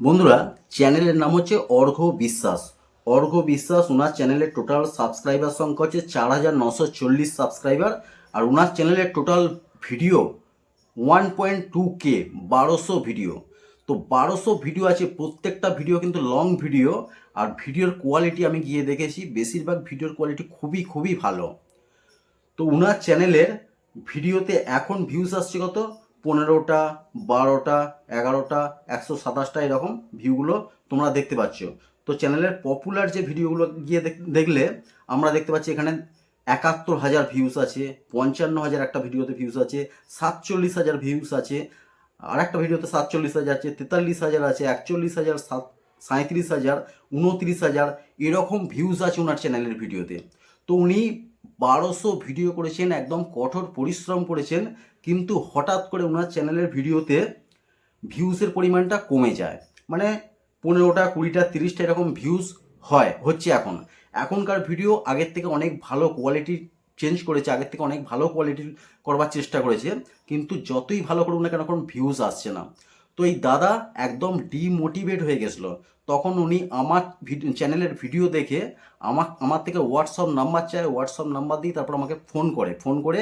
বন্ধুরা, চ্যানেলের নাম হচ্ছে অর্ঘ্য বিশ্বাস। অর্ঘ্য বিশ্বাস ওনার চ্যানেলের টোটাল সাবস্ক্রাইবার সংখ্যা হচ্ছে চার হাজার নশো চল্লিশ সাবস্ক্রাইবার আর ওনার চ্যানেলের total video one point two K, বারোশো ভিডিও। তো বারোশো ভিডিও আছে, প্রত্যেকটা ভিডিও কিন্তু লং ভিডিও আর ভিডিওর কোয়ালিটি আমি গিয়ে দেখেছি, বেশিরভাগ ভিডিওর কোয়ালিটি খুবই খুবই ভালো। তো ওনার চ্যানেলের ভিডিওতে এখন ভিউজ আসছে কত? পনেরোটা, বারোটা, এগারোটা, একশো সাতাশটা এরকম ভিউগুলো তোমরা দেখতে পাচ্ছ। তো চ্যানেলের পপুলার যে ভিডিওগুলো গিয়ে দেখ- দেখলে আমরা দেখতে পাচ্ছি এখানে একাত্তর হাজার ভিউজ আছে, পঞ্চান্ন হাজার একটা ভিডিওতে ভিউজ আছে, সাতচল্লিশ হাজার ভিউজ আছে আর একটা ভিডিওতে সাতচল্লিশ হাজার আছে, তেতাল্লিশ হাজার আছে, একচল্লিশ হাজার, সাত সাঁত্রিশ হাজার, উনত্রিশ হাজার এরকম ভিউজ আছে ওনার চ্যানেলের ভিডিওতে তো উনি বারোশো ভিডিও করেছেন, একদম কঠোর পরিশ্রম করেছেন কিন্তু হঠাৎ করে ওনার চ্যানেলের ভিডিওতে ভিউসের পরিমাণটা কমে যায়। মানে পনেরোটা, কুড়িটা, তিরিশটা এরকম ভিউস হয়, হচ্ছে এখন। এখনকার ভিডিও আগের থেকে অনেক ভালো কোয়ালিটি চেঞ্জ করেছে, আগের থেকে অনেক ভালো কোয়ালিটি করবার চেষ্টা করেছে, কিন্তু যতই ভালো করুক না কেন, এখন ভিউজ আসছে না। তো এই দাদা একদম ডিমোটিভেট হয়ে গেছিল। তখন উনি আমার চ্যানেলের ভিডিও দেখে আমার আমার থেকে হোয়াটসঅ্যাপ নাম্বার চায় হোয়াটসঅ্যাপ নাম্বার দিই তারপর আমাকে ফোন করে। ফোন করে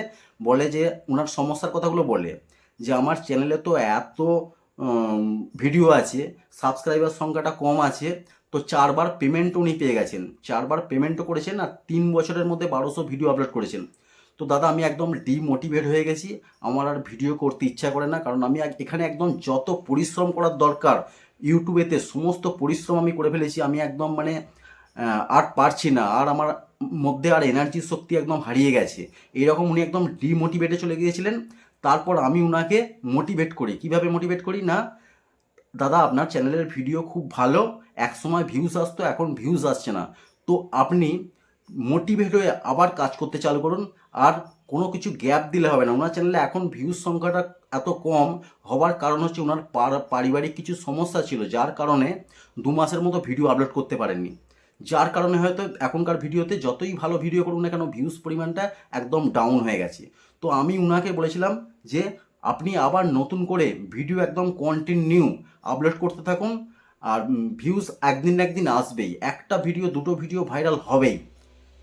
বলে যে ওনার সমস্যার কথাগুলো বলে যে, আমার চ্যানেলে তো এত ভিডিও আছে সাবস্ক্রাইবার সংখ্যাটা কম আছে, তো চারবার পেমেন্ট উনি পেয়ে গেছেন। চারবার পেমেন্টও করেছেন আর তিন বছরের মধ্যে বারোশো ভিডিও আপলোড করেছেন। তো দাদা, আমি একদম ডিমোটিভেট হয়ে গেছি। আমার আর ভিডিও করতে ইচ্ছা করে না, কারণ আমি এখানে একদম যত পরিশ্রম করার দরকার ইউটিউবেতে সমস্ত পরিশ্রম আমি করে ফেলেছি, আমি একদম মানে আর পারছি না। আর আমার মধ্যে আর এনার্জির শক্তি একদম হারিয়ে গেছে। এইরকম উনি একদম ডিমোটিভেটে চলে গিয়েছিলেন। তারপর আমি উনাকে মোটিভেট করি। কীভাবে মোটিভেট করি না? দাদা, আপনার চ্যানেলের ভিডিও খুব ভালো এক সময় ভিউজ আসতো, এখন ভিউজ আসছে না। তো আপনি মোটিভেট হয়ে আবার কাজ করতে চালু করুন। আর কোনো কিছু গ্যাপ দিলে হবে না। ওনার চ্যানেলে এখন ভিউজ সংখ্যাটা এত কম হওয়ার কারণ হচ্ছে ওনার পারিবারিক কিছু সমস্যা ছিল, যার কারণে দু মাসের মতো ভিডিও আপলোড করতে পারেননি। যার কারণে হয়তো এখনকার ভিডিওতে যতই ভালো ভিডিও করুন না কেন ভিউজ পরিমাণটা একদম ডাউন হয়ে গেছে। তো আমি উনাকে বলেছিলাম যে, আপনি আবার নতুন করে ভিডিও একদম কন্টিনিউ আপলোড করতে থাকুন। আর ভিউজ একদিন একদিন আসবেই। একটা ভিডিও দুটো ভিডিও ভাইরাল হবেই।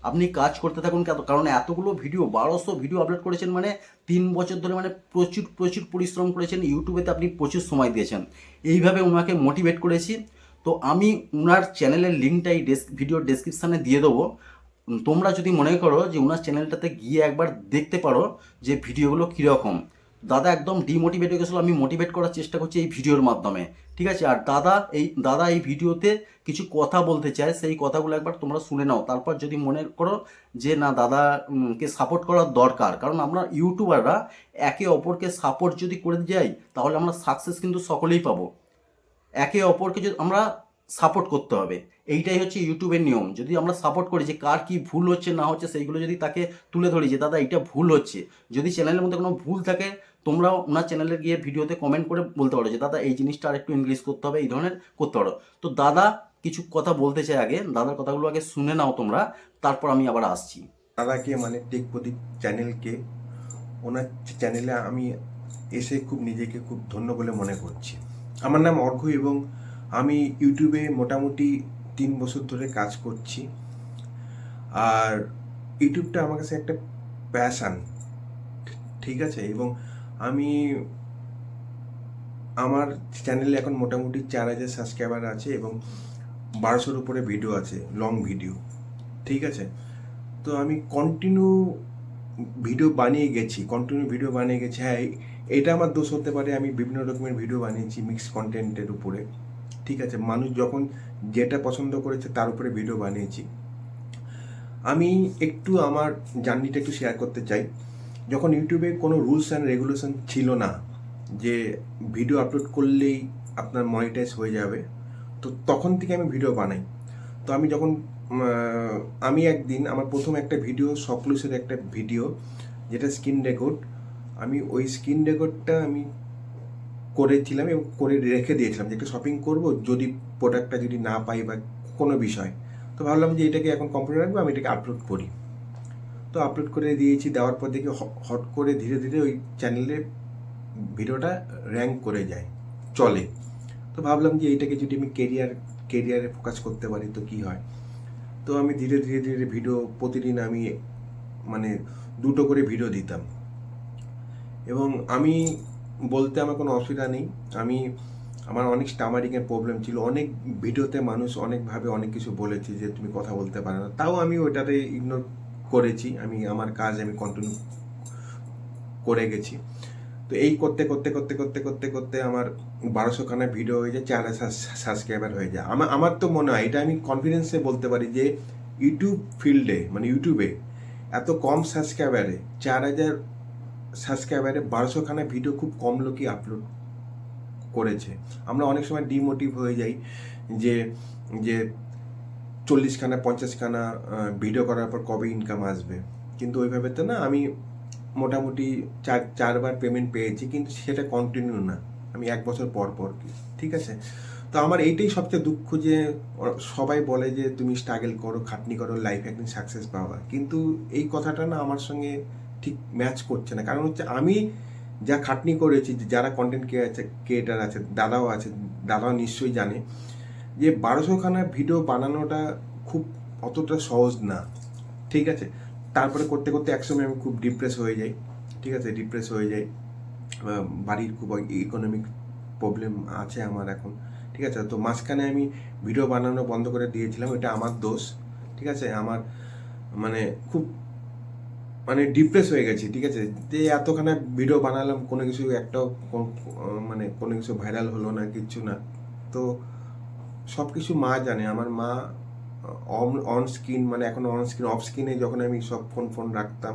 আপনি কাজ করতে থাকুন, কেন- কারণ এতগুলো ভিডিও বারোশো ভিডিও আপলোড করেছেন মানে তিন বছর ধরে মানে প্রচুর প্রচুর পরিশ্রম করেছেন ইউটিউবেতে আপনি প্রচুর সময় দিয়েছেন। এইভাবে ওনাকে মোটিভেট করেছি। তো আমি ওনার চ্যানেলের লিঙ্কটা এই ভিডিও ডেসক্রিপশানে দিয়ে দেবো। তোমরা যদি মনে করো যে ওনার চ্যানেলটাতে গিয়ে একবার দেখতে পারো যে ভিডিওগুলো কীরকম। দাদা একদম ডিমোটিভেট হয়ে গেছিল, আমি মোটিভেট করার চেষ্টা করছি এই ভিডিওর মাধ্যমে, ঠিক আছে? আর দাদা এই দাদা এই ভিডিওতে কিছু কথা বলতে চায়, সেই কথাগুলো একবার তোমরা শুনে নাও। তারপর যদি মনে করো যে না দাদাকে সাপোর্ট করার দরকার, কারণ আমরা ইউটিউবাররা একে অপরকে সাপোর্ট যদি করে যাই, তাহলে আমরা সাকসেস কিন্তু সকলেই পাবো। একে অপরকে যদি আমরা সাপোর্ট করতে হবে। এইটাই হচ্ছে ইউটিউবের নিয়ম। যদি আমরা সাপোর্ট করি যে কার কি ভুল হচ্ছে, না হচ্ছে, সেইগুলো যদি তাকে তুলে ধরি যে, দাদা, এইটা ভুল হচ্ছে। যদি চ্যানেলের মধ্যে কোনো ভুল থাকে তোমরাও ওনার চ্যানেলে গিয়ে ভিডিওতে কমেন্ট করে বলতে পারো যে, দাদা, এই জিনিসটা আর একটু ইনক্রিজ করতে হবে, এই ধরনের করতে পারো। তো দাদা কিছু কথা বলতে চাই আগে, দাদার কথাগুলো আগে শুনে নাও তোমরা, তারপর আমি আবার আসছি। দাদাকে মানে টেক প্রদীপ চ্যানেলকে ওনার চ্যানেলে আমি এসে খুব নিজেকে খুব ধন্য বলে মনে করছি। আমার নাম অর্ঘ এবং আমি ইউটিউবে মোটামুটি তিন বছর ধরে কাজ করছি। আর ইউটিউবটা আমার কাছে একটা প্যাশান ঠিক আছে? এবং আমি, আমার চ্যানেলে এখন মোটামুটি চার হাজার সাবস্ক্রাইবার আছে এবং বারোশোর উপরে ভিডিও আছে লং ভিডিও ঠিক আছে? তো আমি কন্টিনিউ ভিডিও বানিয়ে গেছি কন্টিনিউ ভিডিও বানিয়ে গেছি। হ্যাঁ এটা আমার দোষ হতে পারে, আমি বিভিন্ন রকমের ভিডিও বানিয়েছি মিক্স কন্টেন্টের উপরে। ঠিক আছে, মানুষ যখন যেটা পছন্দ করেছে তার উপরে ভিডিও বানিয়েছি। আমি একটু আমার জার্নিটা একটু শেয়ার করতে চাই। যখন ইউটিউবে কোনো রুলস অ্যান্ড রেগুলেশন ছিল না, যে ভিডিও আপলোড করলেই আপনার মনিটাইজ হয়ে যাবে, তো তখন থেকে আমি ভিডিও বানাই। তো আমি যখন আমি একদিন আমার প্রথম একটা ভিডিও সকলুসের একটা ভিডিও যেটা স্ক্রিন রেকর্ড আমি ওই স্ক্রিন রেকর্ডটা আমি করেছিলাম এবং করে রেখে দিয়েছিলাম যে শপিং করব, যদি প্রোডাক্টটা যদি না পাই বা কোনো বিষয়। তো ভাবলাম যে এটাকে এখন কম্পিউটার রাখব, আমি এটাকে আপলোড করি। তো আপলোড করে দিয়েছি, দেওয়ার পর দেখি হট করে ধীরে ধীরে ওই চ্যানেলে ভিডিওটা র্যাঙ্ক করে যায়, চলে। তো ভাবলাম যে এইটাকে যদি আমি কেরিয়ার কেরিয়ারে ফোকাস করতে পারি তো কি হয়? তো আমি ধীরে ধীরে ধীরে ভিডিও প্রতিদিন আমি মানে দুটো করে ভিডিও দিতাম। এবং আমি বলতে আমার কোনো অসুবিধা নেই। আমি, আমার অনেক স্টামারিংয়ের প্রবলেম ছিল। অনেক ভিডিওতে মানুষ অনেকভাবে অনেক কিছু বলেছে যে, তুমি কথা বলতে পারো না। তাও আমি ওটাতে ইগনোর করেছি। আমি, আমার কাজ আমি কন্টিনিউ করে গেছি। তো এই করতে করতে করতে করতে করতে করতে আমার বারোশো খানা ভিডিও হয়ে যায়, চার হাজার সাবস্ক্রাইবার হয়ে যায়। আমার আমার তো মনে হয়, এটা আমি কনফিডেন্সে বলতে পারি যে ইউটিউব ফিল্ডে মানে ইউটিউবে এত কম সাবস্ক্রাইবারে চার হাজার সাবস্ক্রাইবারে বারোশো খানা ভিডিও খুব কম লোকই আপলোড করেছে। আমরা অনেক সময় ডিমোটিভ হয়ে যাই যে যে চল্লিশখানা, পঞ্চাশখানা ভিডিও করার পর কবে ইনকাম আসবে। কিন্তু ওইভাবে তো না, আমি মোটামুটি চার, চারবার পেমেন্ট পেয়েছি, কিন্তু সেটা কন্টিনিউ না। আমি এক বছর পর পর ঠিক আছে? তো আমার এইটাই সবচেয়ে দুঃখ যে সবাই বলে যে, তুমি স্ট্রাগল করো, খাটনি করো লাইফ একদিন সাকসেস পাওয়া কিন্তু এই কথাটা না আমার সঙ্গে ঠিক ম্যাচ করছে না। কারণ হচ্ছে আমি যা খাটনি করেছি যারা কন্টেন্ট ক্রিয়েটার আছে দাদাও আছে, দাদাও নিশ্চয়ই জানে, যে বারোশোখানা ভিডিও বানানোটা খুব অতটা সহজ না। ঠিক আছে? তারপরে করতে করতে একসময় আমি খুব ডিপ্রেস হয়ে যাই। ঠিক আছে? ডিপ্রেস হয়ে যাই। বাড়ির খুব ইকোনমিক প্রবলেম আছে আমার এখন। ঠিক আছে? তো মাঝখানে আমি ভিডিও বানানো বন্ধ করে দিয়েছিলাম, এটা আমার দোষ। ঠিক আছে? আমার মানে খুব মানে ডিপ্রেস হয়ে গেছি, ঠিক আছে? যে এতখানা ভিডিও বানালাম, কোনো কিছু একটাও মানে কোনো কিছু ভাইরাল হলো না, কিচ্ছু না। তো সব কিছু মা জানে। আমার মা অন স্ক্রিন মানে এখন অন স্ক্রিন অফ স্ক্রিনে যখন আমি সব ফোন ফোন রাখতাম,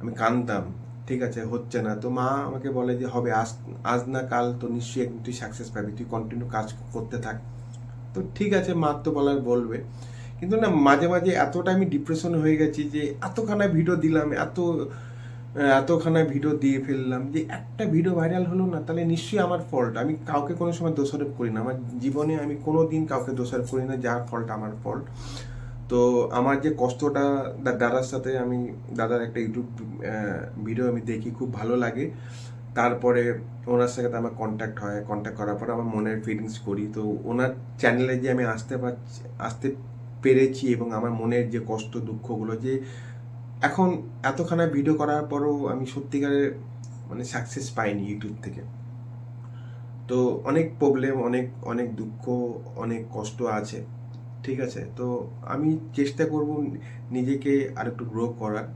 আমি কানতাম ঠিক আছে? হচ্ছে না। তো মা আমাকে বলে যে, হবে, আজ আজ না কাল তো নিশ্চয়ই একদিন তুই সাকসেস পাবি। তুই কন্টিনিউ কাজ করতে থাক। তো ঠিক আছে, মা তো বলার বলবে। কিন্তু না, মাঝে মাঝে এতটা আমি ডিপ্রেশন হয়ে গেছি যে এতখানা ভিডিও দিলাম, এত, এতখানা ভিডিও দিয়ে ফেললাম যে একটা ভিডিও ভাইরাল হলো না, তাহলে নিশ্চয়ই আমার ফল্ট আমি কাউকে কোনো সময় দোষারোপ করি না। আমার জীবনে আমি কোনো দিন কাউকে দোষারোপ করি না, যার ফল্ট আমার ফল্ট তো আমার যে কষ্টটা দাদার সাথে আমি, দাদার একটা ইউটিউব ভিডিও আমি দেখি, খুব ভালো লাগে। তারপরে ওনার সাথে আমার কন্ট্যাক্ট হয়। কন্ট্যাক্ট করার পর আমার মনের ফিলিংস করি। তো ওনার চ্যানেলে যে আমি আসতে পারছি, আসতে পেরেছি এবং আমার মনের যে কষ্ট, দুঃখগুলো যে এখন এতখানা ভিডিও করার পরও আমি সত্যিকারের মানে সাকসেস পাইনি ইউটিউব থেকে। তো অনেক প্রবলেম অনেক অনেক দুঃখ, অনেক কষ্ট আছে, ঠিক আছে? তো আমি চেষ্টা করব নিজেকে আর একটু গ্রো করার।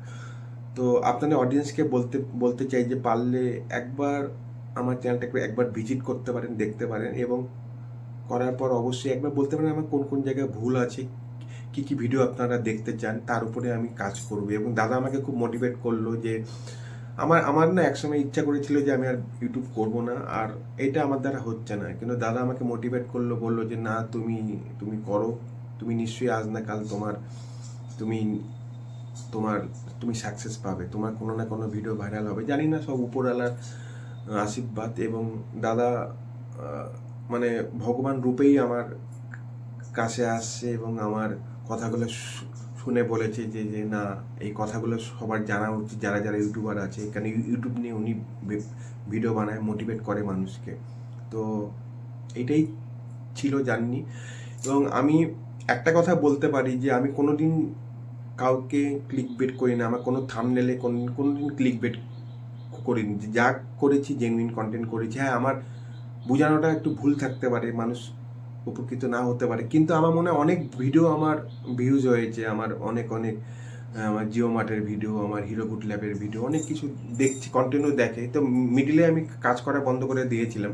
তো আপনাদের অডিয়েন্সকে বলতে বলতে চাই যে পারলে একবার আমার চ্যানেলটাকে একবার ভিজিট করতে পারেন, দেখতে পারেন এবং করার পর অবশ্যই একবার বলতে পারেন আমার কোন কোন জায়গায় ভুল আছে কি কি ভিডিও আপনারা দেখতে চান, তার উপরে আমি কাজ করব। এবং দাদা আমাকে খুব মোটিভেট করল যে, আমার আমার না একসময় ইচ্ছা করেছিল যে আমি আর ইউটিউব করব না, আর এটা আমার দ্বারা হচ্ছে না। কিন্তু দাদা আমাকে মোটিভেট করল, বলল যে, না, তুমি তুমি করো। তুমি নিশ্চয়ই আজ না কাল তোমার, তুমি তোমার, তুমি সাকসেস পাবে। তোমার কোনো না কোনো ভিডিও ভাইরাল হবে। জানি না, সব উপরওয়ালার আশীর্বাদ এবং দাদা মানে ভগবান রূপেই আমার কাছে আসছে এবং আমার কথাগুলো শুনে বলেছে যে যে না, এই কথাগুলো সবার জানা উচিত, যারা যারা ইউটিউবার আছে। ইউ- ইউটিউব নিয়ে উনি ভিডিও বানায় মোটিভেট করে মানুষকে। তো এইটাই ছিল জাননি এবং আমি একটা কথা বলতে পারি যে, আমি কোনো দিন কাউকে ক্লিক বেট করি না। আমার কোনো থামনেলে কোন দিন ক্লিক বেট করিনি। যা করেছি জেনুইন কন্টেন্ট করেছি। হ্যাঁ আমার বোঝানোটা একটু ভুল থাকতে পারে। মানুষ উপকৃত না হতে পারে। কিন্তু আমার মনে হয় অনেক ভিডিও আমার ভিউজ হয়েছে, আমার অনেক অনেক আমার জিও মার্টের ভিডিও আমার হিরো গুড ল্যাবের ভিডিও অনেক কিছু দেখছি কন্টিনিউ দেখে। তো মিডিলে আমি কাজ করা বন্ধ করে দিয়েছিলাম।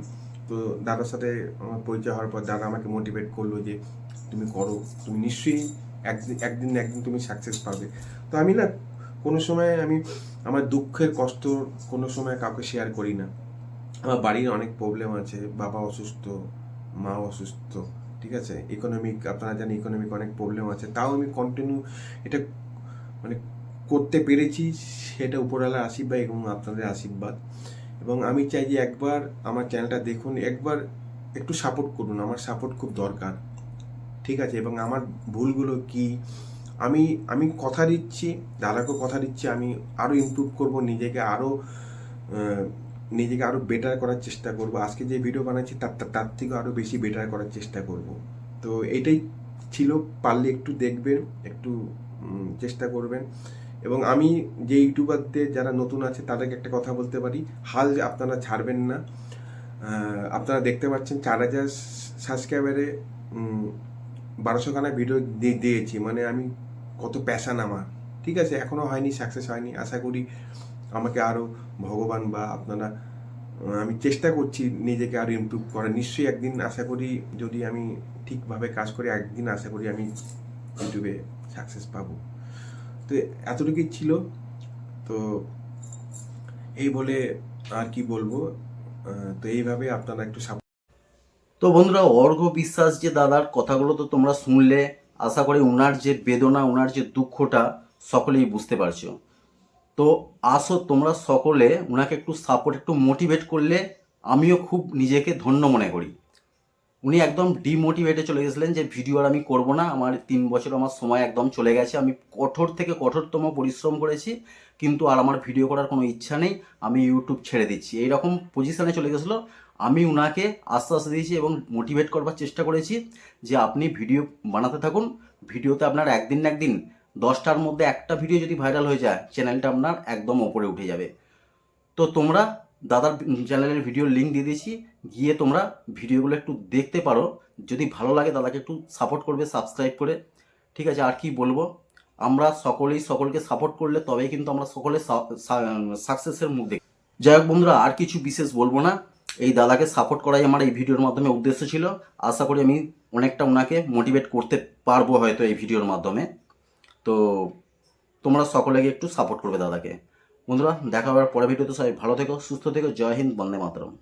তো দাদার সাথে আমার পরিচয় হওয়ার পর দাদা আমাকে মোটিভেট করল যে, তুমি করো, তুমি নিশ্চয়ই একদিন একদিন একদিন তুমি সাকসেস পাবে। তো আমি না কোনো সময় আমি, আমার দুঃখের কষ্ট কোনো সময় কাউকে শেয়ার করি না। আমার বাড়ির অনেক প্রবলেম আছে, বাবা অসুস্থ মা অসুস্থ, ঠিক আছে? ইকোনমিক আপনারা জানেন ইকোনমিক অনেক প্রবলেম আছে। তাও আমি কন্টিনিউ এটা মানে করতে পেরেছি, সেটা উপরওয়ালার আশীর্বাদ এবং আপনাদের আশীর্বাদ। এবং আমি চাই যে একবার আমার চ্যানেলটা দেখুন, একবার একটু সাপোর্ট করুন, আমার সাপোর্ট খুব দরকার। ঠিক আছে? এবং আমার ভুলগুলো কি? আমি আমি কথা দিচ্ছি, দাদাকেও কথা দিচ্ছি, আমি আরও ইমপ্রুভ করব, নিজেকে আরও নিজেকে আরও বেটার করার চেষ্টা করব। আজকে যে ভিডিও বানাচ্ছি, তার, তার- থেকে আরও বেশি বেটার করার চেষ্টা করব। তো এটাই ছিল, পারলে একটু দেখবেন, একটু চেষ্টা করবেন। এবং আমি যে ইউটিউবারদের যারা নতুন আছে, তাদেরকে একটা কথা বলতে পারি, হাল আপনারা ছাড়বেন না। আপনারা দেখতে পাচ্ছেন, চার হাজার সাবস্ক্রাইবারে বারোশো খানা ভিডিও দিয়ে- দিয়েছি। মানে আমি কত প্যাশান আমার। ঠিক আছে এখনও হয়নি সাকসেস হয়নি, আশা করি আমাকে আরও ভগবান বা আপনারা আমি চেষ্টা করছি নিজেকে আরও ইমপ্রুভ করার। নিশ্চয়ই একদিন আশা করি যদি আমি ঠিকভাবে কাজ করি একদিন আশা করি আমি ইউটিউবে সাকসেস পাবো। তো এতটুকুই ছিল। তো এই বলে আর কি বলব? তো এইভাবে আপনারা একটু তো বন্ধুরা অর্ঘ বিশ্বাস যে দাদার কথাগুলো তো তোমরা শুনলে, আশা করি ওনার যে বেদনা ওনার যে দুঃখটা সকলেই বুঝতে পারছ। তো আসো তোমরা সকলে ওনাকে একটু সাপোর্ট একটু মোটিভেট করলে আমিও খুব নিজেকে ধন্য মনে করি। উনি একদম ডিমোটিভেটে চলে গেছিলেন যে ভিডিও আর আমি করব না, আমার তিন বছর আমার সময় একদম চলে গেছে, আমি কঠোর থেকে কঠোরতম পরিশ্রম করেছি, কিন্তু আর আমার ভিডিও করার কোনো ইচ্ছা নেই, আমি ইউটিউব ছেড়ে দিচ্ছি। এইরকম পজিশানে চলে গেছিল, আমি উনাকে আশ্বাস দিয়েছি এবং মোটিভেট করবার চেষ্টা করেছি যে আপনি ভিডিও বানাতে থাকুন ভিডিওতে আপনার একদিন না একদিন দশটার মধ্যে একটা ভিডিও যদি ভাইরাল হয়ে যায় চ্যানেলটা আপনার একদম ওপরে উঠে যাবে। তো তোমরা দাদার চ্যানেলের ভিডিওর লিঙ্ক দিয়ে দিয়েছি, গিয়ে তোমরা ভিডিওগুলো একটু দেখতে পারো। যদি ভালো লাগে, দাদাকে একটু সাপোর্ট করবে সাবস্ক্রাইব করে। ঠিক আছে, আর কি বলব? আমরা সকলেই সকলকে সাপোর্ট করলে তবেই কিন্তু আমরা সকলে সাকসেসের মুখ দেখি। যাই হোক বন্ধুরা, আর কিছু বিশেষ বলব না। এই দাদাকে সাপোর্ট করাই আমার এই ভিডিওর মাধ্যমে উদ্দেশ্য ছিল। আশা করি আমি অনেকটা ওনাকে মোটিভেট করতে পারব হয়তো এই ভিডিওর মাধ্যমে। তো তোমরা সকলেকে একটু সাপোর্ট করবে দাদাকে। বন্ধুরা, দেখা হওয়ার পরে ভিডিওতে সবাই ভালো থেকো, সুস্থ থেকো। জয় হিন্দ, বন্দে মাতরম।